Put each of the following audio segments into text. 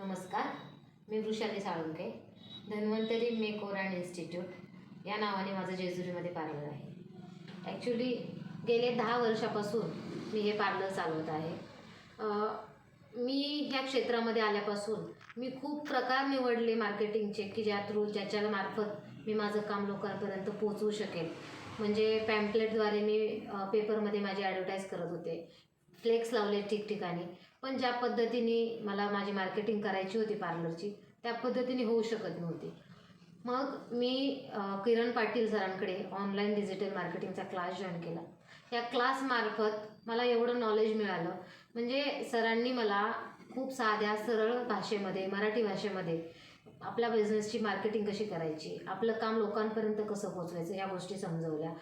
नमस्कार मी Vrushali Salunke Dhanvantari makeover and institute या नावाने माझं जेजुरीमध्ये पार्लर आहे. ॲक्च्युली गेले दहा वर्षापासून मी हे पार्लर चालवत आहे. मी ह्या क्षेत्रामध्ये आल्यापासून मी खूप प्रकार निवडले मार्केटिंगचे की ज्या थ्रू ज्याच्या मार्फत मी माझं काम लोकांपर्यंत पोचवू शकेल म्हणजे पॅम्पलेटद्वारे मी पेपरमध्ये माझी ॲडव्हर्टाईज करत होते. फ्लेक्स लावले ठिकठिकाणी. पण ज्या पद्धतीने मला माझी मार्केटिंग करायची होती पार्लरची त्या पद्धतीने होऊ शकत नव्हती. मग मी किरण पाटील सरांकडे ऑनलाईन डिजिटल मार्केटिंगचा क्लास जॉईन केला. या क्लासमार्फत मला एवढं नॉलेज मिळालं. म्हणजे सरांनी मला खूप साध्या सरळ भाषेमध्ये मराठी भाषेमध्ये आपल्या बिझनेसची मार्केटिंग कशी करायची आपलं काम लोकांपर्यंत कसं पोचवायचं ह्या गोष्टी समजवल्या.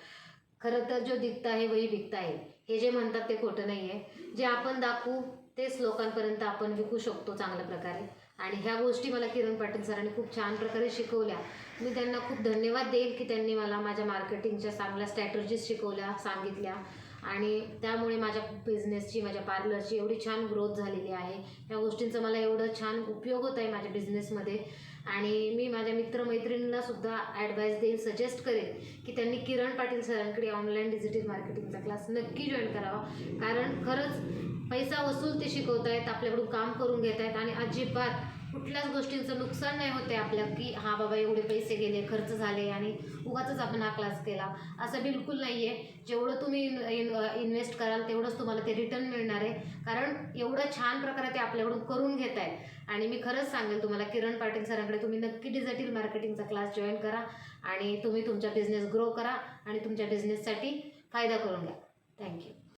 खरं तर जो दिखता आहे वही विकता आहे हे जे म्हणतात ते खोटं नाही आहे जे आपण दाखवू तेच लोकांपर्यंत आपण विकू शकतो चांगल्या प्रकारे. आणि ह्या गोष्टी मला किरण पाटील सरांनी खूप छान प्रकारे शिकवल्या. मी त्यांना खूप धन्यवाद देईल की त्यांनी मला माझ्या मार्केटिंगच्या चांगल्या स्ट्रॅटर्जीज शिकवल्या सांगितल्या. आणि त्यामुळे माझ्या बिझनेसची माझ्या पार्लरची एवढी छान ग्रोथ झालेली आहे. या गोष्टींचा मला एवढं छान उपयोग होत आहे माझ्या बिझनेसमध्ये आणि मी माझ्या मित्रमैत्रिणींना सुद्धा ॲडवाईस देईन सजेस्ट करेन की त्यांनी किरण पाटील सरांकडे ऑनलाईन डिजिटल मार्केटिंगचा क्लास नक्की जॉईन करावा. कारण खरंच पैसा वसूल ते शिकवत आहेत आपल्याकडून काम करून घेत आहेत आणि अजिबात कुठल्याच गोष्टींचं नुकसान नाही होते आपल्या की हा बाबा एवढे पैसे गेले खर्च झाले आणि उगाचच आपण हा क्लास केला. असं बिलकुल नाही आहे जेवढं तुम्ही इन्व्हेस्ट कराल तेवढंच तुम्हाला ते रिटर्न मिळणार आहे. कारण एवढं छान प्रकारे ते आपल्याकडून करून घेत आहेत. आणि मी खरंच सांगेल तुम्हाला किरण पाटील सरांकडे तुम्ही नक्की डिजिटल मार्केटिंगचा क्लास जॉईन करा आणि तुम्ही तुमचा बिझनेस ग्रो करा आणि तुमच्या बिझनेससाठी फायदा करून घ्या. थँक्यू